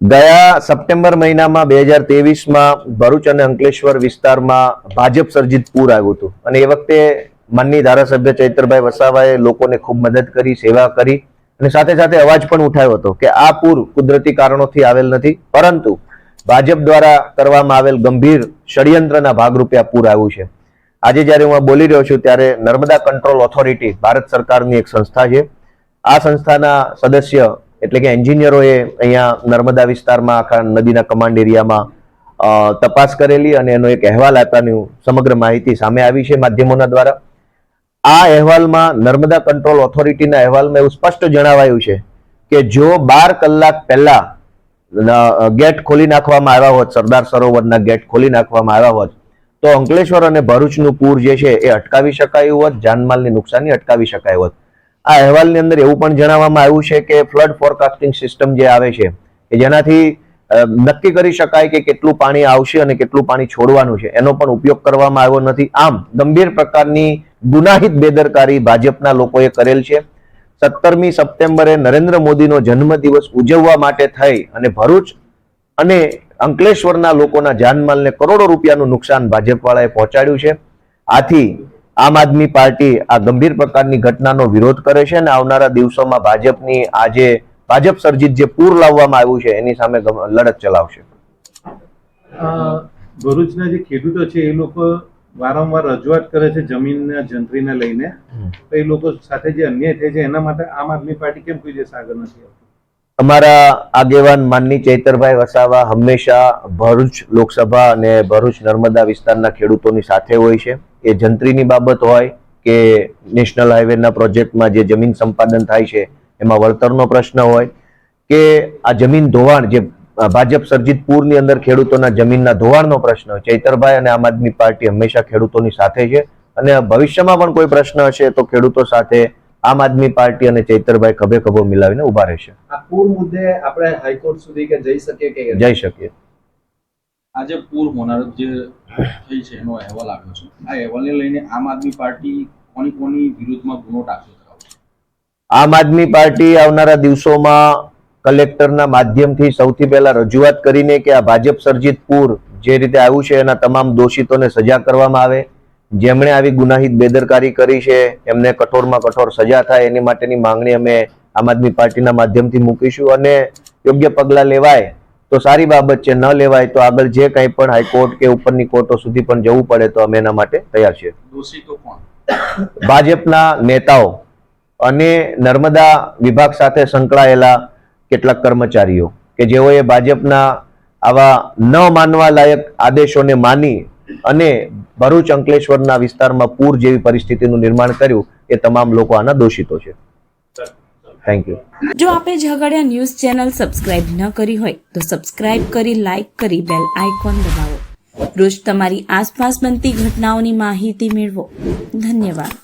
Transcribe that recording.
ગયા સપ્ટેમ્બર મહિનામાં બે હજાર તેવીસમાં ભરૂચ અને અંકલેશ્વર વિસ્તારમાં ભાજપ સર્જિત પૂર આવ્યું હતું. અને એ વખતે માનની ધારાસભ્ય ચૈત્રભાઈ વસાવાએ લોકોને ખૂબ મદદ કરી, સેવા કરી અને સાથે સાથે અવાજ પણ ઉઠાવ્યો હતો કે આ પૂર કુદરતી કારણોથી આવેલ નથી, પરંતુ ભાજપ દ્વારા કરવામાં આવેલ ગંભીર ષડયંત્રના ભાગરૂપે આ પૂર આવ્યું છે. આજે જ્યારે હું બોલી રહ્યો છું ત્યારે નર્મદા કંટ્રોલ ઓથોરિટી ભારત સરકારની એક સંસ્થા છે. આ સંસ્થાના સદસ્ય એટલે કે એન્જિનિયરોએ અહીંયા નર્મદા વિસ્તારમાં, આખા નદીના કમાન્ડ એરિયામાં તપાસ કરેલી અને એનો એક અહેવાલ આપવાની સમગ્ર માહિતી સામે આવી છે માધ્યમોના દ્વારા. આ અહેવાલમાં નર્મદા કંટ્રોલ ઓથોરિટીના અહેવાલમાં એવું સ્પષ્ટ જણાવાયું છે કે જો બાર કલાક પહેલા ગેટ ખોલી નાખવામાં આવ્યા હોત, સરદાર સરોવરના ગેટ ખોલી નાખવામાં આવ્યા હોત, તો અંકલેશ્વર અને ભરૂચનું પૂર જે છે એ અટકાવી શકાયું હોત, જાનમાલની નુકસાની અટકાવી શકાય હોત. આ અહેવાલની અંદર એવું પણ જણાવવામાં આવ્યું છે કે ફ્લડ ફોરકાસ્ટિંગ સિસ્ટમ જે આવે છે કે જેનાથી નક્કી કરી શકાય કે કેટલું પાણી આવશે અને કેટલું પાણી છોડવાનું છે. એનો પણ ઉપયોગ કરવામાં આવ્યો નથી. આમ, ગંભીર પ્રકારની ગુનાહિત બેદરકારી ભાજપના લોકોએ કરેલ છે. સત્તરમી સપ્ટેમ્બરે નરેન્દ્ર મોદીનો જન્મદિવસ ઉજવવા માટે થઈ અને ભરૂચ અને અંકલેશ્વરના લોકોના જાનમાલને કરોડો રૂપિયાનું નુકસાન ભાજપવાળાએ પહોંચાડ્યું છે. આથી આમ આદમી પાર્ટી આ ગંભીર પ્રકારની ઘટનાનો વિરોધ કરે છે અને આવનારા દિવસોમાં ભાજપની આ જે ભાજપ સર્જિત જે પૂર લાવવામાં આવ્યું છે એની સામે લડત ચલાવશે. ભરૂચના જે ખેડૂતો છે એ લોકો વારંવાર રજૂઆત કરે છે જમીનના જંત્રીને લઈને. તો એ લોકો સાથે જે અન્યાય થાય છે એના માટે આમ આદમી પાર્ટી કેમ કોઈ દિવસ આગળ નથી આવતી? અમારા આગેવાન માનની ચૈતરભાઈ વસાવા હંમેશા ભરૂચ લોકસભા અને ભરૂચ નર્મદા વિસ્તારના ખેડૂતોની સાથે હોય છે. એ જંત્રીની બાબત હોય કે નેશનલ હાઈવેના પ્રોજેક્ટમાં જે જમીન સંપાદન થાય છે એમાં વળતરનો પ્રશ્ન હોય કે આ જમીન ધોવાણ જે ભાજપ સર્જિત પૂરની અંદર ખેડૂતોના જમીનના ધોવાણનો પ્રશ્ન ચૈતરભાઈ અને આમ આદમી પાર્ટી હંમેશા ખેડૂતોની સાથે છે અને ભવિષ્યમાં પણ કોઈ પ્રશ્ન હશે તો ખેડૂતો સાથે આમ આદમી પાર્ટી અને ચૈતરભાઈ ખભે ખભો મિલાવીને ઊભા રહેશે. આ પૂર મુદ્દે આપણે હાઈકોર્ટ સુધી કે જઈ શકીએ કે જઈ શકીએ. આજે પૂર હોનારત જે થઈ છે, એનો અહેવાલ આવ્યો છે. આ અહેવાલને લઈને આમ આદમી પાર્ટી કોની કોની વિરુદ્ધમાં ગુનો દાખલ કરાવશે? આમ આદમી પાર્ટી આવનારા દિવસોમાં કલેક્ટરના માધ્યમથી સૌથી પહેલા રજૂઆત કરીને કે આ ભાજપ સર્જિત પૂર જે રીતે આવ્યું છે, એના તમામ દોષિતોને સજા કરવામાં આવે. જેમણે આવી ગુનાહિત બેદરકારી કરી છે, એમને કઠોરમાં કઠોર સજા થાય, એની માટેની માંગણી અમે આમ આદમી પાર્ટીના માધ્યમથી મૂકીશું અને યોગ્ય પગલાં લેવાય તો સારી બાબત છે ન લેવાય તો આગળ જે કંઈ પણ હાઈકોર્ટ કે ઉપરની કોર્ટો સુધી પણ જવું પડે તો અમે એના માટે તૈયાર છીએ. ભાજપના નેતાઓ અને નર્મદા વિભાગ સાથે સંકળાયેલા કેટલાક કર્મચારીઓ કે જેઓએ ભાજપના આવા ન માનવા લાયક આદેશોને માની અને ભરૂચ અંકલેશ્વરના વિસ્તારમાં પૂર જેવી પરિસ્થિતિનું નિર્માણ કર્યું એ તમામ લોકો આના દોષિતો છે. થેન્ક યુ જો આપે ઝઘડિયા ન્યૂઝ ચેનલ સબસ્ક્રાઇબ ન કરી હોય, તો સબસ્ક્રાઇબ કરી, લાઇક કરી, બેલ આઇકોન દબાવો. રોજ તમારી આસપાસ બનતી ઘટનાઓની માહિતી મેળવો. ધન્યવાદ.